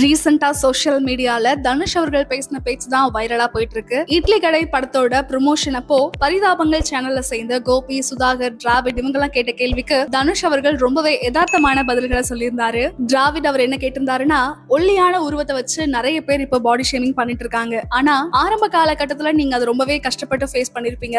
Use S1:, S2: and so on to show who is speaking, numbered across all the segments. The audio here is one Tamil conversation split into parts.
S1: ரீசெண்டா சோஷியல் மீடியால தனுஷ் அவர்கள் பேசின பேச்சு தான் வைரலா போயிட்டு இருக்கு இட்லி கடை படத்தோட ப்ரொமோஷன் அப்போ பரிதாபங்கள் சேனல்ல சேர்ந்த கோபி சுதாகர் டிராவிட் இவங்கெல்லாம் கேட்ட கேள்விக்கு தனுஷ் அவர்கள் ரொம்பவே யதார்த்தமான பதில்களை சொல்லியிருந்தாரு. டிராவிட் அவர் என்ன கேட்டிருந்தாருன்னா ஒல்லியான உருவத்தை வச்சு நிறைய பேர் இப்ப பாடி ஷேமிங் பண்ணிட்டு இருக்காங்க. ஆனா ஆரம்ப காலகட்டத்துல நீங்க அதை ரொம்பவே கஷ்டப்பட்டு ஃபேஸ் பண்ணிருப்பீங்க.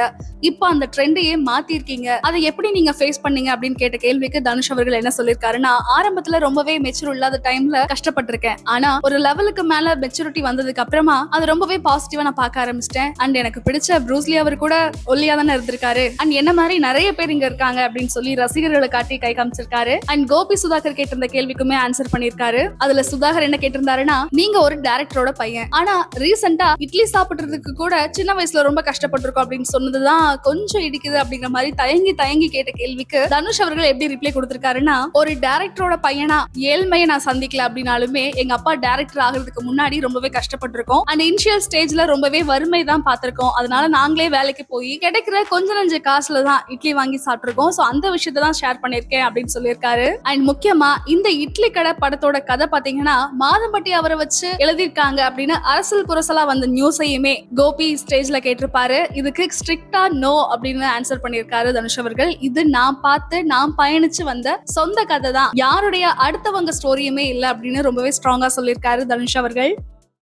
S1: இப்போ அந்த ட்ரெண்டையே மாத்திருக்கீங்க. அதை எப்படி நீங்க ஃபேஸ் பண்ணீங்க அப்படின்னு கேட்ட கேள்விக்கு தனுஷ் அவர்கள் என்ன சொல்லியிருக்காருன்னா ஆரம்பத்துல ரொம்பவே மெச்சூர் இல்லாத டைம்ல கஷ்டப்பட்டிருக்கேன். ஆனா ஒரு லெவலுக்கு மேல மெச்சூரிட்டி வந்ததுக்கு அப்புறமா அது ரொம்பவே பாசிட்டிவா நான் பார்க்க ஆரம்பிச்சிட்டேன். அண்ட் எனக்கு பிடிச்ச ப்ரூஸ்லி அவர் கூட ஒல்லியா தானே இருந்திருக்காரு. அண்ட் என்ன மாதிரி நிறைய பேர் இங்க இருக்காங்க அப்படின்னு சொல்லி ரசிகர்களை காட்டி கை காமிச்சிருக்காரு. அண்ட் கோபி சுதாகர் கேட்டிருந்த கேள்விக்குமே ஆன்சர் பண்ணிருக்காரு அதுல சுதாகர் என்ன கேட்டிருந்தாருன்னா நீங்க ஒரு டேரக்டரோட பையன். ஆனா ரீசெண்டா இட்லி சாப்பிடுறதுக்கு கூட சின்ன வயசுல ரொம்ப கஷ்டப்பட்டிருக்கோம் அப்படின்னு சொன்னதுதான் கொஞ்சம் இடிக்குது அப்படிங்கிற மாதிரி தயங்கி தயங்கி கேட்ட கேள்விக்கு தனுஷ் அவர்கள் எப்படி ரிப்ளை கொடுத்திருக்காருன்னா ஒரு டேரக்டரோட பையனா ஏழ்மையை நான் சந்திக்கல அப்படின்னாலுமே எங்க அப்பா டேரக்டர் ஆகிறதுக்கு முன்னாடி ரொம்பவே கஷ்டப்பட்டிருக்கோம். அண்ட் இனிஷியல் ஸ்டேஜ்ல ரொம்பவே வறுமை தான் பார்த்திருக்கோம். அதனால நாங்களே வேலைக்கு போய் கிடைக்கிற கொஞ்ச நஞ்ச காசுல தான் இட்லி வாங்கி சாப்பிட்டுருக்கோம். ஸோ அந்த விஷயத்தை தான் ஷேர் பண்ணிருக்கேன் அப்படின்னு சொல்லியிருக்காரு. அண்ட் முக்கியமா இந்த இட்லி கடை படத்தோட கதை பாத்தீங்கன்னா மாதம்பட்டி அவரை வச்சு எழுதியிருக்காங்க அப்படின்னு அரசல் புரசலா வந்த நியூஸையுமே கோபி ஸ்டேஜ்ல கேட்டிருப்பாரு. இதுக்கு ஸ்ட்ரிக்டா நோ அப்படின்னு ஆன்சர் பண்ணியிருக்காரு தனுஷ் அவர்கள். இது நான் பார்த்து நான் பயணிச்சு வந்த சொந்த கதை தான். யாருடைய அடுத்தவங்க ஸ்டோரியுமே இல்லை அப்படின்னு ரொம்பவே ஸ்ட்ராங்கா சொல்லியிருக்காரு தனுஷ் அவர்கள்.